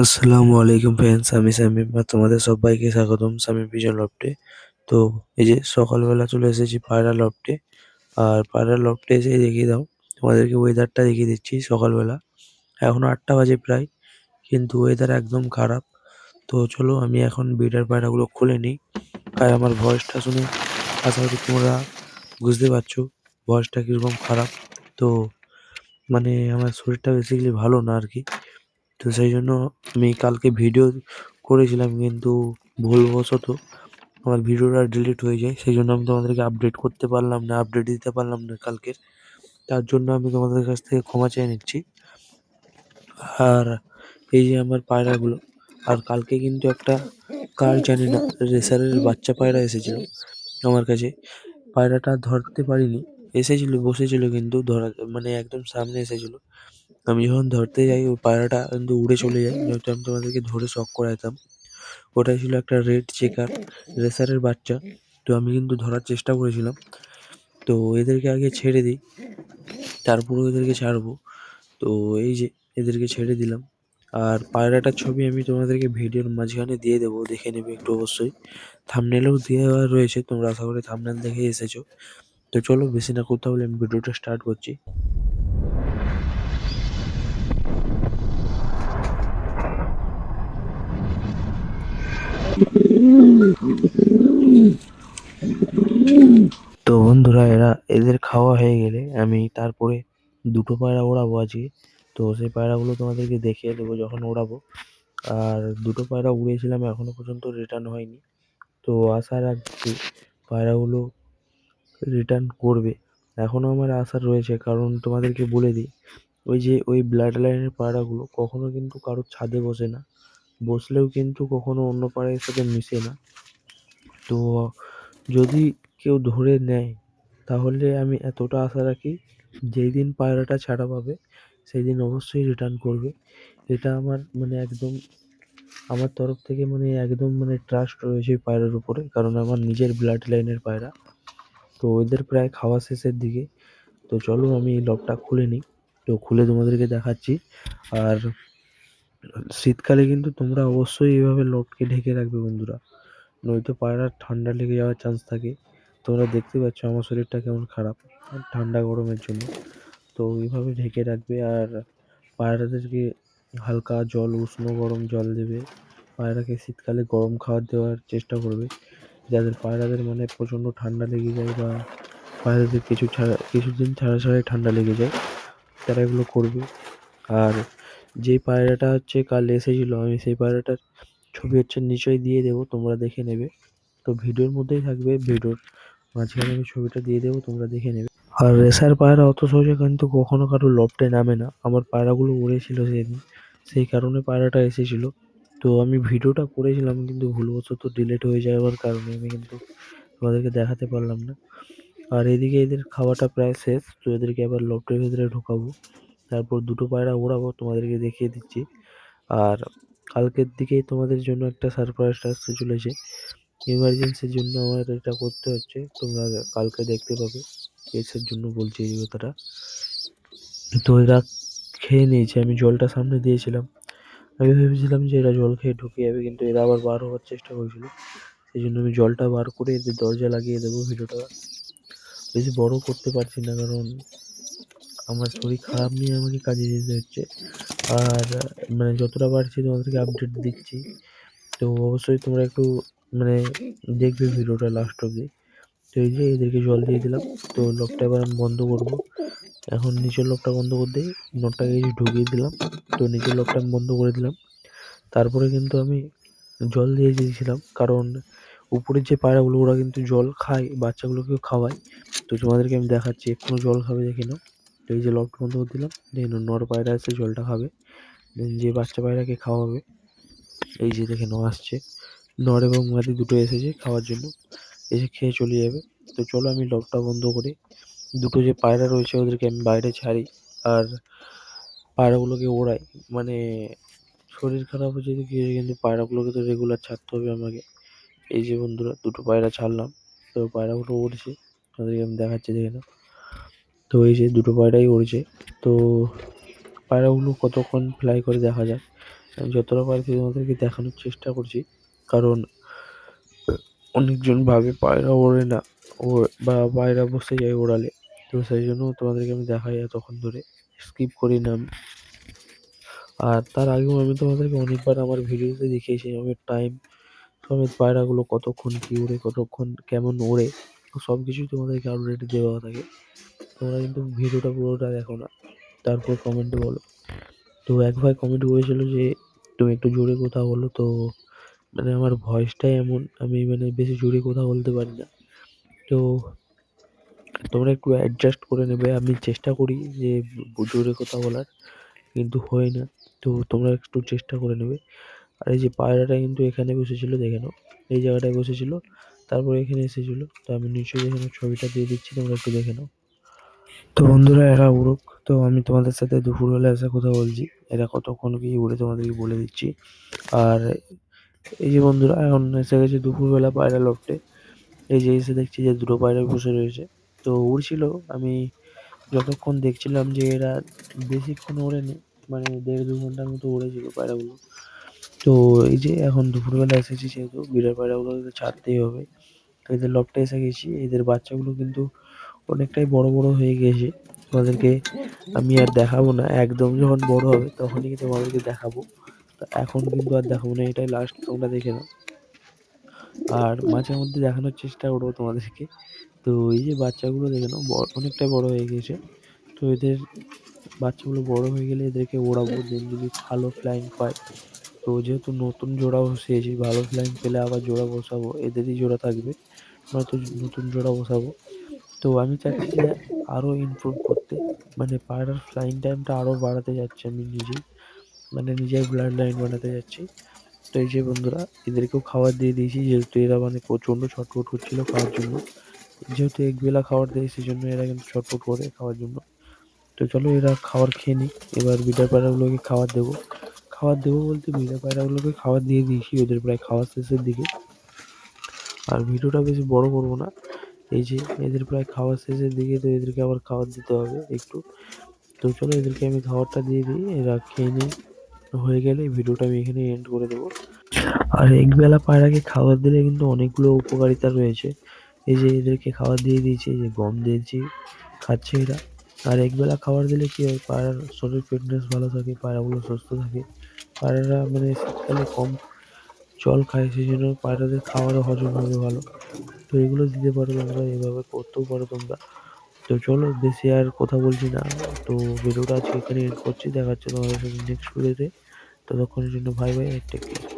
আসসালামু আলাইকুম ফ্রেন্ডস আমি শামীম আর তোমাদের সবাইকে স্বাগতম শামীম ভিজন লফটে তো এই যে সকালবেলা চলে এসেছি পায়রা লফটে আর পায়রা লফটে এসে দেখিয়ে দাও, তোমাদেরকে ওয়েদারটা দেখিয়ে দিচ্ছি সকালবেলা। এখন আটটা বাজে প্রায়, কিন্তু ওয়েদার একদম খারাপ। তো চলো আমি এখন বিডার পায়রাগুলো খুলে নিই। আর আমার ভয়েসটা শুনে আশা করি তোমরা বুঝতে পারছ ভয়েসটা কীরকম খারাপ। তো মানে আমার শরীরটা বেসিক্যালি ভালো না আর কি। তো সেই জন্য আমি কালকে ভিডিও করেছিলাম কিন্তু ভুলবশত আমার ভিডিওটা ডিলিট হয়ে যায়। সেই জন্য আমি তোমাদেরকে আপডেট করতে পারলাম না আপডেট দিতে পারলাম না কালকের। তার জন্য আমি তোমাদের কাছ থেকে ক্ষমা চেয়ে নিচ্ছি। আর এই যে আমার পায়রাগুলো, আর কালকে কিন্তু একটা কার জানি না, রেসারের বাচ্চা পায়রা এসেছিল আমার কাছে। পায়রাটা ধরতে পারিনি, এসেছিল, বসেছিল কিন্তু ধরা মানে একদম সামনে এসেছিল। আমি যখন ধরতে যাই ওই পায়রাটা কিন্তু উড়ে চলে যায়। আমি তোমাদেরকে ধরে শখ করাতাম ওটাই ছিল একটা রেড চেকার রেসারের বাচ্চা। তো আমি কিন্তু ধরার চেষ্টা করেছিলাম। তো এদেরকে আগে ছেড়ে দিই। তারপরে এদেরকে ছাড়বো। তো এই যে, এদেরকে ছেড়ে দিলাম। আর পায়রাটার ছবি আমি তোমাদেরকে ভিডিওর মাঝখানে দিয়ে দেবো। দেখে নেবে একটু অবশ্যই। থামনেলেও দেওয়া রয়েছে। তোমরা আশা করি থামনেল দেখে এসেছ। তো চলো, বেশি না করতে হলে আমি ভিডিওটা স্টার্ট করছি। তো বন্ধুরা, এরা এদের খাওয়া হয়ে গেলে আমি তারপরে দুটো পায়রা ওড়াবো আজকে। তো সেই পায়রাগুলো তোমাদেরকে দেখিয়ে দেবো যখন ওড়াবো। আর দুটো পায়রা উড়িয়েছিলাম, এখনও পর্যন্ত রিটার্ন হয়নি। তো আশা রাখছি পায়রাগুলো রিটার্ন করবে। এখনও আমার আশা রয়েছে, কারণ তোমাদেরকে বলে দিই, ওই যে ওই ব্লাড লাইনের পায়রাগুলো কখনো কিন্তু কারোর ছাদে বসে না। বসলেও কিন্তু কখনো অন্য পায়রার সাথে মিশে না। তো যদি কেউ ধরে নেয়, তাহলে আমি এতটা আশা রাখি যেই দিন পায়রাটা ছাড়া পাবে, সেই দিন অবশ্যই রিটার্ন করবে। এটা আমার মানে একদম, আমার তরফ থেকে মানে একদম মানে ট্রাস্ট রয়েছে পায়রার উপরে, কারণ আমার নিজের ব্লাড লাইনের পায়রা। তো ওদের প্রায় খাওয়া শেষের দিকে। তো চলো আমি লকটা খুলে নিই। তো খুলে তোমাদেরকে দেখাচ্ছি। আর শীতকালে কিন্তু তোমরা অবশ্যই এভাবে লককে ঢেকে রাখবে বন্ধুরা। নয়তো পায়রার ঠান্ডা লেগে যাওয়ার চান্স থাকে। তোমরা দেখতে পাচ্ছ আমার শরীরটা কেমন খারাপ ঠান্ডা গরমের জন্য। তো এইভাবে ঢেকে রাখবে, আর পায়রাদেরকে হালকা জল, উষ্ণ গরম জল দেবে। পায়রাকে শীতকালে গরম খাবার দেওয়ার চেষ্টা করবে, যাদের পায়রাদের মানে প্রচণ্ড ঠান্ডা লেগে যায় বা পায়রাদের কিছু ছাড়া কিছুদিন ছাড়া ছাড়াই ঠান্ডা লেগে যায়, তারা এগুলো করবে। আর যেই পায়রাটা হচ্ছে কাল এসেছিল, আমি সেই পায়রাটার ছবি হচ্ছে নিচয় দিয়ে দেবো, তোমরা দেখে নেবে। তো ভিডিওর মধ্যেই থাকবে, ভিডিওর মাঝখানে আমি ছবিটা দিয়ে দেবো, তোমরা দেখে নেবে। আর রেসার পায়রা অত সহজে কিন্তু কখনো কারও লফটে নামে না। আমার পায়রাগুলো উড়েছিল সেদিন, সেই কারণে পায়রাটা এসেছিল। তো আমি ভিডিওটা করেছিলাম, কিন্তু ভুলবশত ডিলেট হয়ে যাওয়ার কারণে আমি কিন্তু তোমাদেরকে দেখাতে পারলাম না। আর এদিকে এদের খাওয়াটা প্রায় শেষ, তো এদেরকে আবার লফটের ভেতরে ঢোকাবো। তারপর দুটো পায়রা ওড়াবো, তোমাদেরকে দেখিয়ে দিচ্ছি। আর কালকের দিকেই তোমাদের জন্য একটা সারপ্রাইজ আসতে চলেছে। এমার্জেন্সির জন্য আমার এটা করতে হচ্ছে, তোমরা কালকে দেখতে পাবে। কেসের জন্য বলছি এই কথাটা। তো এরা খেয়ে নিয়েছে, আমি জলটা সামনে দিয়েছিলাম। আমি ভেবেছিলাম যে এরা জল খেয়ে ঢুকে যাবে, কিন্তু এরা আবার বার হওয়ার চেষ্টা করেছিল। সেই জন্য আমি জলটা বার করে এদের দরজা লাগিয়ে দেবো ভিডিওটা। বেশি বড় করতে পারছি না, কারণ আমার শরীর খারাপ নিয়ে আমাকে কাজে যেতে হচ্ছে। আর মানে যতটা পারছি তোমাদেরকে আপডেট দিচ্ছি। তো অবশ্যই তোমরা একটু মানে দেখবে ভিডিওটা লাস্ট অবধি। তো এই যে এদেরকে জল দিয়ে দিলাম, তো লকটা এবার আমি বন্ধ করব। এখন নিচের লকটা বন্ধ করে দিই, নটটাকে ঢুকিয়ে দিলাম, তো নিচের লকটা আমি বন্ধ করে দিলাম। তারপরে কিন্তু আমি জল দিয়ে দিয়েছিলাম, কারণ উপরের যে পায়রাগুলো ওরা কিন্তু জল খায়, বাচ্চাগুলোকেও খাওয়ায়। তো তোমাদেরকে আমি দেখাচ্ছি, এক্ষুনি জল খাবে দেখে নাও এই যে লকটা বন্ধ করে দিলাম দেখে নাও নর পায়রা এসে জলটা খাবে দেন যে বাচ্চা পায়রাকে খাওয়াবে, এই যে দেখে নাও আসছে। নর এবং মাদি দুটো এসেছে খাওয়ার জন্য, এসে খেয়ে চলে যাবে। তো চলো আমি লকটা বন্ধ করি। দুটো যে পায়রা রয়েছে ওদেরকে আমি বাইরে ছাড়ি, আর পায়রাগুলোকে ওড়াই। মানে শরীর খারাপ হচ্ছে তো কী কিন্তু পায়রাগুলোকে তো রেগুলার ছাড়তে হবে আমাকে। এই যে বন্ধুরা, দুটো পায়রা ছাড়লাম, তো পায়রাগুলো উড়ছে তাদেরকে আমি দেখাচ্ছি, দেখে নাও। তো এই যে দুটো পায়রাই উড়ছে, তো পায়রাগুলো কতক্ষণ ফ্লাই করে দেখা যাক। আমি যতটা পারছি তোমাদেরকে দেখানোর চেষ্টা করছি, কারণ অনেকজন ভাবে পায়রা ওড়ে না, ও বা পায়রা বসে যায় ওড়ালে। তো সেই জন্য তোমাদেরকে আমি দেখাই এতক্ষণ ধরে স্কিপ করি না আমি। আর তার আগেও আমি তোমাদেরকে অনেকবার আমার ভিডিওতে দেখিয়েছি আমি টাইম সমেত পায়রাগুলো কতক্ষণ কী ওড়ে কতক্ষণ কেমন ওড়ে সব কিছুই তোমাদেরকে আপডেট দেওয়া থাকে। তোমরা কিন্তু ভিডিওটা পুরোটা দেখো না। তারপর কমেন্টে বলো। তো এক ভাই কমেন্ট করেছিল যে, তুমি একটু জোরে কথা বলো তো। মানে আমার ভয়েসটাই এমন, আমি মানে বেশি জোরে কথা বলতে পারি না। তো তোমরা একটু অ্যাডজাস্ট করে নেবে। আমি চেষ্টা করি যে, জোরে কথা বলার, কিন্তু হয় না। তো তোমরা একটু চেষ্টা করে নেবে। আর এই যে পায়রাটা কিন্তু এখানে বসেছিল, দেখে নাও। এই জায়গাটায় বসেছিল, তারপরে এখানে এসেছিল। তো আমি নিশ্চয়ই এখানে ছবিটা দিয়ে দিচ্ছি, তোমরা একটু দেখে নাও। তো বন্ধুরা, এরা উড়ুক। তো আমি তোমাদের সাথে দুপুরবেলা এসে কথা বলছি। এরা কতক্ষণ কি উড়ে তোমাদেরকে বলে দিচ্ছি। আর এই যে বন্ধুরা, এখন এসে গেছে দুপুরবেলা পায়রা লফটে এই যে এসে দেখছি যে দুটো পায়রা বসে রয়েছে। তো উড়ছিল। আমি যতক্ষণ দেখছিলাম যে এরা বেশিক্ষণ ওড়েনি মানে দেড় দু ঘণ্টার মতো উড়েছিল পায়রাগুলো। তো এই যে এখন দুপুরবেলা এসেছি যেহেতু বিড়াল পায়রাগুলোকে ছাড়তেই হবে। এদের লফটে এসে গেছি। এদের বাচ্চাগুলো কিন্তু অনেকটাই বড় বড় হয়ে গিয়েছে তোমাদেরকে আমি আর দেখাবো না। একদম যখন বড় হবে তখনই তোমাদেরকে দেখাবো। এখন কিন্তু আর দেখাবো না, এটাই লাস্ট তোমরা দেখে নাও। আর মাঝে মধ্যে দেখানোর চেষ্টা করব তোমাদেরকে। তো এই যে বাচ্চাগুলো দেখে নাও অনেকটাই বড় হয়ে গেছে। তো এদের বাচ্চাগুলো বড় হয়ে গেলে এদেরকে ওড়াবো দেন যদি ভালো ফ্লাইং পায়। তো যেহেতু নতুন জোড়া বসিয়েছি ভালো ফ্লাইং পেলে আবার জোড়া বসাবো। এদেরই জোড়া থাকবে। নয়তো নতুন জোড়া বসাবো। তো আমি চাচ্ছি আরও ইমপ্রুভ করতে। মানে পায়রার ফ্লাইং টাইমটা আরও বাড়াতে যাচ্ছি আমি নিজেই। মানে নিজের ব্লাড লাইন বানাতে যাচ্ছি তো এই যে বন্ধুরা, এদেরকেও খাবার দিয়ে দিয়েছি, যেহেতু এরা মানে প্রচণ্ড ছটফট করছিল খাওয়ার জন্য। যেহেতু একবেলা খাবার দেয় সেই জন্য এরা কিন্তু ছটফট করে খাওয়ার জন্য। তো চলো এরা খাবার খেয়ে নিক। এবার বিটার পায়রাগুলোকে খাবার দেবো। খাবার দেবো বলতে বিড়া পায়রাগুলোকে খাবার দিয়ে দিয়েছি, ওদের প্রায় খাওয়ার শেষের দিকে। আর ভিডিওটা বেশি বড় করব না। এই যে এদের প্রায় খাওয়ার শেষের দিকে তো এদেরকে আবার খাবার দিতে হবে একটু। তো চলো এদেরকে আমি খাবারটা দিয়ে দিই, এরা খেয়ে নিই হয়ে গেলে ভিডিওটা আমি এখানে এন্ড করে দেবো। আর একবেলা পায়রাকে খাবার দিলে কিন্তু অনেকগুলো উপকারিতা রয়েছে। এই যে এদেরকে খাবার দিয়ে দিয়েছি যে গম দিয়েছি, খাচ্ছে এরা। আর একবেলা খাবার দিলে কি হয় পায়রার শরীর ফিটনেস ভালো থাকে পায়রাগুলো সুস্থ থাকে। পায়রারা মানে শীতকালে কম জল খায়, সেই জন্য পায়রাদের খাবারও হজম হবে ভালো। তো এগুলো দিতে পারো তোমরা, এভাবে করতেও পারো তোমরা। তো চলো, বেশি আর কথা বলছি না। তো ভিডিওটা আজকে এখানে করছি দেখা হচ্ছে তোমাদের সাথে নেক্সট ভিডিওতে ততক্ষণের জন্য ভাই ভাই টেক কেয়ার